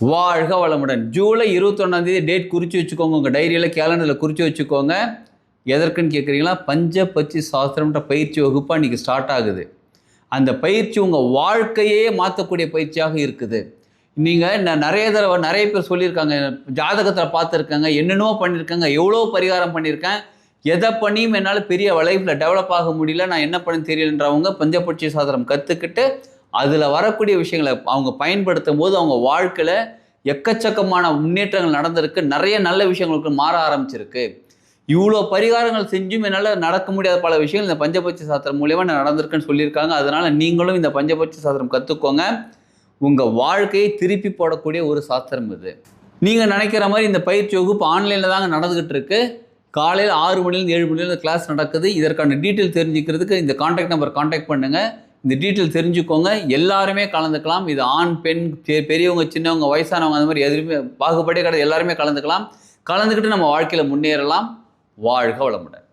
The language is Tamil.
வாழ்க வளமுடன். ஜூலை இருபத்தொன்னாம் தேதி டேட் குறித்து வச்சுக்கோங்க. உங்கள் டைரியில் கேலண்டரில் குறித்து வச்சுக்கோங்க. எதற்குன்னு கேட்குறீங்களா பஞ்சபட்சி சாஸ்திரம்ன்ற பயிற்சி வகுப்பாக இன்றைக்கி ஸ்டார்ட் ஆகுது. அந்த பயிற்சி உங்கள் வாழ்க்கையே மாற்றக்கூடிய பயிற்சியாக இருக்குது. நீங்கள் நான் நிறைய தடவை நிறைய பேர் சொல்லியிருக்காங்க. ஜாதகத்தில் பார்த்துருக்காங்க. என்னென்னவோ பண்ணியிருக்காங்க. எவ்வளோ பரிகாரம் பண்ணியிருக்கேன். எதை பண்ணியும் என்னால் பெரிய லைஃப்பில் டெவலப் ஆக முடியல. நான் என்ன பண்ண தெரியலன்றவங்க பஞ்சபட்சி சாதனம் கற்றுக்கிட்டு அதில் வரக்கூடிய விஷயங்களை அவங்க பயன்படுத்தும் போது அவங்க வாழ்க்கையில் எக்கச்சக்கமான முன்னேற்றங்கள் நடந்திருக்கு. நிறைய நல்ல விஷயங்களுக்கு மாற ஆரம்பிச்சிருக்கு. இவ்வளோ பரிகாரங்கள் செஞ்சும் என்னால் நடக்க முடியாத பல விஷயங்கள் இந்த பஞ்சபட்ச சாஸ்திரம் மூலியமாக நான் நடந்திருக்குன்னு சொல்லியிருக்காங்க. அதனால் நீங்களும் இந்த பஞ்சபட்ச சாஸ்திரம் கற்றுக்கோங்க உங்கள் வாழ்க்கையை திருப்பி போடக்கூடிய ஒரு சாஸ்திரம் இது. நீங்கள் நினைக்கிற மாதிரி இந்த பயிற்சி வகுப்பு ஆன்லைனில் தாங்க நடந்துகிட்டு இருக்கு. காலையில் ஆறு மணிலேருந்து ஏழு மணிலேருந்து கிளாஸ் நடக்குது. இதற்கான டீட்டெயில் தெரிஞ்சுக்கிறதுக்கு இந்த காண்டாக்ட் நம்பர் காண்டாக்ட் பண்ணுங்கள் இந்த டீட்டெயில் தெரிஞ்சுக்கோங்க. எல்லாருமே கலந்துக்கலாம். இது ஆண் பெண் பெ- பெரியவங்க சின்னவங்க வயசானவங்க அந்த மாதிரி எதுவுமே பாகுபாடே கிடையாது. எல்லாருமே கலந்துக்கலாம். கலந்துக்கிட்டு நம்ம வாழ்க்கையில் முன்னேறலாம். வாழ்க வளமுடன்.